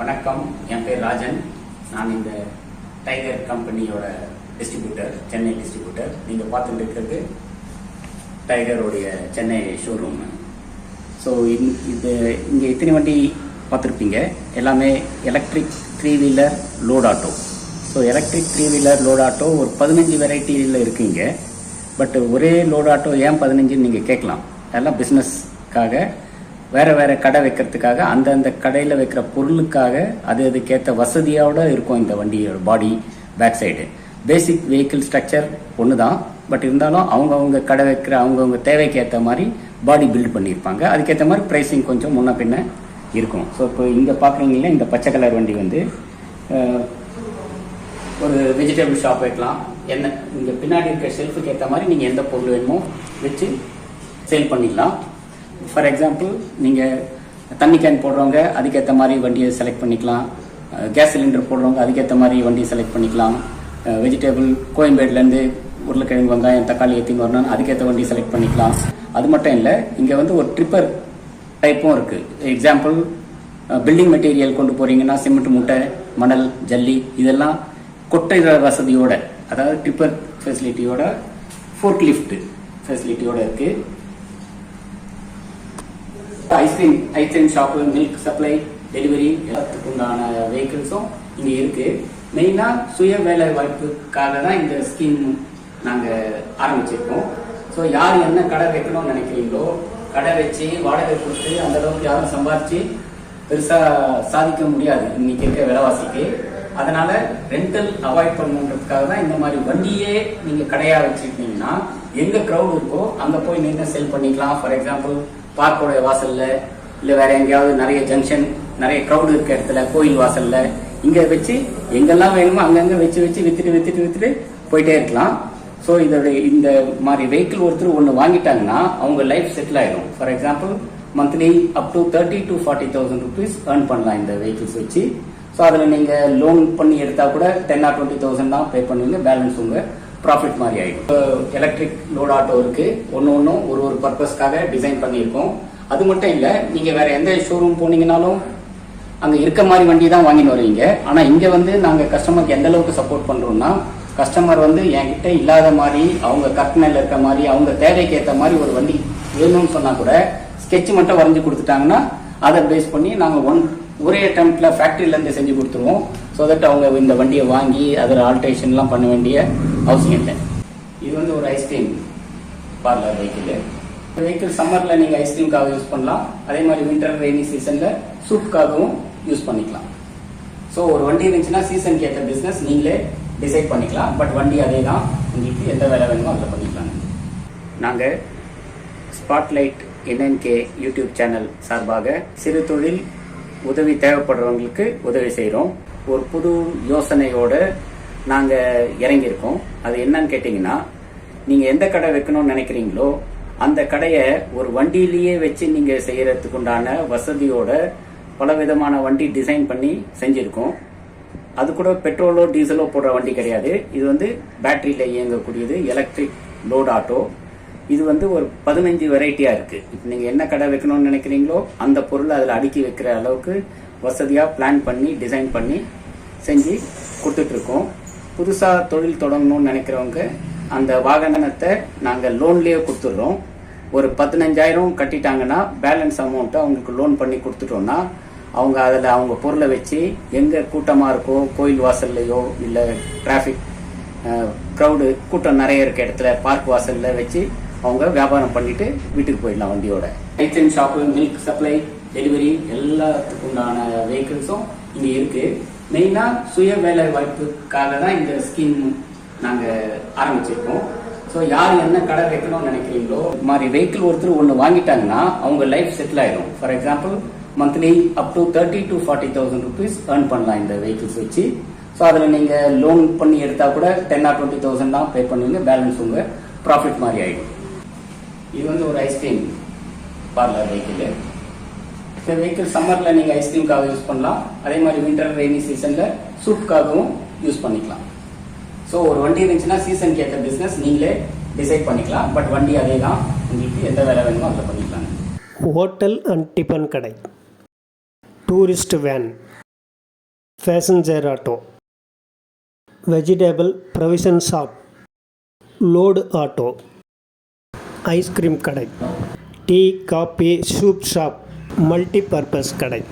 வணக்கம். என் பேர் ராஜன். நான் இந்த டைகர் கம்பெனியோட டிஸ்ட்ரிபியூட்டர் சென்னை டிஸ்ட்ரிபியூட்டர் நீங்கள் பார்த்துட்டு இருக்கிறது டைகருடைய சென்னை ஷோரூம் ஸோ இது இங்கே இத்தனை வண்டி பார்த்துருப்பீங்க. எல்லாமே electric three wheeler load auto so electric three wheeler load auto ஒரு பதினஞ்சு வெரைட்டியில் இருக்குங்க. பட் ஒரே லோட் ஆட்டோ ஏன் பதினஞ்சுன்னு நீங்கள் கேட்கலாம். எல்லாம் பிஸ்னஸ்க்காக வேற வேற கடை வைக்கிறதுக்காக அந்தந்த கடையில் வைக்கிற பொருளுக்காக அது அதுக்கேற்ற வசதியோட இருக்கும் இந்த வண்டியோட body back side basic vehicle structure ஒன்று தான் பட் இருந்தாலும் அவங்கவுங்க கடை வைக்கிற அவங்கவுங்க தேவைக்கு ஏற்ற மாதிரி பாடி பில்ட் பண்ணியிருப்பாங்க. அதுக்கேற்ற மாதிரி ப்ரைஸிங் கொஞ்சம் முன்ன பின்ன இருக்கும். ஸோ இப்போ இங்கே பார்க்குறீங்களா இந்த பச்சை கலர் வண்டி வந்து ஒரு வெஜிடபிள் ஷாப் வைக்கலாம். என்ன இங்கே பின்னாடி இருக்க ஷெல்ஃபுக்கு ஏற்ற மாதிரி நீங்கள் எந்த பொருள் வேணுமோ வச்சு சேல் பண்ணிக்கலாம் ஃபார் எக்ஸாம்பிள் நீங்கள் தண்ணி கேன் போடுறவங்க அதுக்கேற்ற மாதிரி வண்டியை செலக்ட் பண்ணிக்கலாம். கேஸ் சிலிண்டர் போடுறவங்க அதுக்கேற்ற மாதிரி வண்டியை செலக்ட் பண்ணிக்கலாம். வெஜிடபிள் கோயம்பேடுலேருந்து உருளைக்கிழங்கு வெங்காயம் தக்காளி ஏற்றிங்க வரணும் அதுக்கேற்ற வண்டி செலக்ட் பண்ணிக்கலாம். அது மட்டும் இல்லை இங்கே வந்து ஒரு ட்ரிப்பர் டைப்பும் இருக்குது எக்ஸாம்பிள் பில்டிங் மெட்டீரியல் கொண்டு போகிறீங்கன்னா சிமெண்ட் மூட்டை மணல் ஜல்லி இதெல்லாம் கொட்டை வசதியோட அதாவது ட்ரிப்பர் ஃபெசிலிட்டியோட ஃபோர்க் லிஃப்ட் ஃபெசிலிட்டியோட இருக்குது ice cream ice cream shop milk supply delivery எல்லாத்துக்கு உண்டான வெஹிக்கிள்ஸும் இங்கே இருக்கு. மெயினாக சுய வேலை வாய்ப்புக்காக தான் இந்த ஸ்கீம் நாங்கள் ஆரம்பிச்சிருக்கோம். ஸோ யார் என்ன கடை வைக்கணும்னு நினைக்கிறீங்களோ கடை வச்சு வாடகை கொடுத்து அந்த அளவுக்கு யாரும் சம்பாதிச்சு பெருசா சாதிக்க முடியாது. இன்னைக்கு இருக்க விலைவாசிக்கு. அதனால ரெண்டல் அவாய்ட் பண்ணணுன்றதுக்காக தான் இந்த மாதிரி வண்டியே நீங்க கடையா வச்சிருக்கீங்கன்னா எங்க crowd இருக்கோ அங்க போய் நின்று செல் பண்ணிக்கலாம். ஃபார் எக்ஸாம்பிள் பார்க்கோட வாசல்ல இல்ல வேற எங்கேயாவது நிறைய ஜங்ஷன் நிறைய க்ரௌடு இருக்க இடத்துல கோயில் வாசல்ல இங்க வச்சு எங்கெல்லாம் வேணுமோ அங்கங்க வச்சு வச்சு வித்துட்டு வித்துட்டு வித்துட்டு போயிட்டே இருக்கலாம். ஸோ இதோட இந்த மாதிரி வெஹிக்கிள் ஒருத்தர் ஒன்று வாங்கிட்டாங்கன்னா அவங்க லைஃப் செட்டில் ஆயிடும். For example monthly up to thirty to forty thousand rupees earn பண்ணலாம் இந்த வெஹிக்கிள்ஸ் வச்சு. ஸோ அதில் நீங்கள் லோன் பண்ணி எடுத்தால் கூட டென் ஆர் டுவெண்ட்டி தௌசண்ட் தான் பே பண்ணுவீங்க. பேலன்ஸ் உங்கள் ப்ராஃபிட் மாதிரி ஆகிடும் எலக்ட்ரிக் லோட் ஆட்டோ இருக்கு. ஒன்று ஒன்றும் ஒரு ஒரு பர்பஸ்க்காக டிசைன் பண்ணியிருக்கோம். அது மட்டும் இல்லை நீங்கள் வேற எந்த ஷோரூம் போனீங்கனாலும் அங்க இருக்க மாதிரி வண்டி தான் வாங்கின்னு வருவீங்க. ஆனா இங்க வந்து நாங்க கஸ்டமருக்கு எந்த அளவுக்கு சப்போர்ட் பண்றோம்னா கஸ்டமர் வந்து என்கிட்ட இல்லாத மாதிரி அவங்க கற்பனையில் இருக்க மாதிரி அவங்க தேவைக்கு ஏற்ற மாதிரி ஒரு வண்டி வேணும்னு சொன்னா கூட ஸ்கெட்ச் மட்டும் வரைஞ்சி கொடுத்துட்டாங்கன்னா அதை பேஸ் பண்ணி நாங்கள் ஒன் ஒரே அட்டம்ப்ட்ல ஃபேக்டரியிலேருந்து செஞ்சு கொடுத்துருவோம். ஸோ தட் அவங்க இந்த வண்டியை வாங்கி அதில் ஆல்ட்ரேஷன்லாம் பண்ண வேண்டிய அவசியம் இல்லை. இது வந்து ஒரு ஐஸ்கிரீம் பார்லர் வெஹிக்கிள் வெஹிக்கிள் சம்மரில் நீங்கள் ஐஸ்கிரீம்காக யூஸ் பண்ணலாம். அதே மாதிரி வின்டர் ரெய்னி சீசனில் சூப்காகவும் யூஸ் பண்ணிக்கலாம். ஸோ ஒரு வண்டி இருந்துச்சுன்னா சீசனுக்கு ஏற்ற பிஸ்னஸ் நீங்களே டிசைட் பண்ணிக்கலாம். பட் வண்டி அதே தான் உங்களுக்கு எந்த வேலை வேணுமோ அதில் பண்ணிக்கலாம். நாங்கள் ஸ்பாட்லைட் என்என்கே யூடியூப் சேனல் சார்பாக சிறு தொழில் உதவி தேவைப்படுறவங்களுக்கு உதவி செய்கிறோம் ஒரு புது யோசனையோட நாங்கள் இறங்கியிருக்கோம். அது என்னன்னு கேட்டிங்கன்னா நீங்கள் எந்த கடை வைக்கணும்னு நினைக்கிறீங்களோ அந்த கடையை ஒரு வண்டியிலேயே வச்சு நீங்கள் செய்கிறதுக்கு உண்டான வசதியோட பல விதமான வண்டி டிசைன் பண்ணி செஞ்சுருக்கோம். அது கூட பெட்ரோலோ டீசலோ போடுற வண்டி கிடையாது. இது வந்து பேட்டரியில் இயங்கக்கூடியது எலக்ட்ரிக் லோட் ஆட்டோ. இது வந்து ஒரு பதினஞ்சு வெரைட்டியா இருக்கு. இப்போ நீங்க என்ன கடை வைக்கணும்னு நினைக்கிறீங்களோ அந்த பொருளை அதில் அடுக்கி வைக்கிற அளவுக்கு வசதியா பிளான் பண்ணி டிசைன் பண்ணி செஞ்சு கொடுத்துட்டு இருக்கோம் புதுசா தொழில் தொடங்கணும்னு நினைக்கிறவங்க அந்த வாகனத்தை நாங்கள் லோன்லேயே கொடுத்துட்றோம். ஒரு பதினஞ்சாயிரம் கட்டிட்டாங்கன்னா பேலன்ஸ் அமௌண்ட்டை அவங்களுக்கு லோன் பண்ணி கொடுத்துட்டோம்னா அவங்க அதில் அவங்க பொருளை வச்சு எங்கே கூட்டமாக இருக்கோ கோயில் வாசல்லையோ இல்லை டிராஃபிக் க்ரௌடு கூட்டம் நிறைய இருக்க இடத்துல பார்க் வாசல்ல வச்சு அவங்க வியாபாரம் பண்ணிட்டு வீட்டுக்கு போயிடலாம் வண்டியோட. Item shop milk supply delivery எல்லாத்துக்குண்டான வெஹிக்கிள்ஸும் இங்கே இருக்கு. மெயினாக சுய வேலை வாய்ப்புக்காக தான் இந்த ஸ்கீம் நாங்கள் ஆரம்பிச்சிருக்கோம். ஸோ யார் என்ன கடை வைக்கணும்னு நினைக்கிறீங்களோ இது மாதிரி வெஹிக்கிள் ஒருத்தர் ஒன்று வாங்கிட்டாங்கன்னா அவங்க லைஃப் செட்டில் ஆயிடும் for example monthly up to thirty to forty thousand rupees earn பண்ணலாம் இந்த வெஹிக்கிள்ஸ் வச்சு. ஸோ அதில் நீங்கள் லோன் பண்ணி எடுத்தால் கூட டென் ஆர் டுவெண்ட்டி தௌசண்ட் தான் பே பண்ணுவீங்க. பேலன்ஸ் உங்கள் ப்ராஃபிட் மாதிரி ஆகிடும் இது வந்து ஒரு ஐஸ்கிரீம் பார்லர் வெஹிக்கிள் இந்த வெஹிக்கிள் சம்மரில் நீங்கள் ஐஸ்கிரீம்காக யூஸ் பண்ணலாம். அதே மாதிரி வின்டர் ரெய்னி சீசனில் சூப்காகவும் யூஸ் பண்ணிக்கலாம். ஸோ ஒரு வண்டி இருந்துச்சுன்னா சீசனுக்கு ஏற்ற பிஸ்னஸ் நீங்களே டிசைட் பண்ணிக்கலாம். பட் வண்டி அதே தான் உங்களுக்கு எந்த வேலை வேணுமோ அதில் பண்ணிக்கலாம். ஹோட்டல் அண்ட் டிபன் கடை. Tourist van passenger auto vegetable provision shop load auto ice cream கடை. Tea coffee soup shop multipurpose கடை.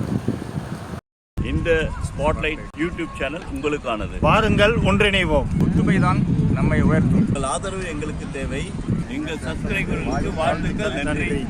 இந்த ஸ்பாட்லைட் யூடியூப் சேனல் உங்களுக்கானது. வாருங்கள் ஒன்றிணைவோம். ஒற்றுமைதான் நம்மை உயர்த்தும். உங்கள் ஆதரவு எங்களுக்கு தேவை. எங்கள் சப்ஸ்கிரைபர்களுக்கு வாழ்த்துக்கள் நன்றி.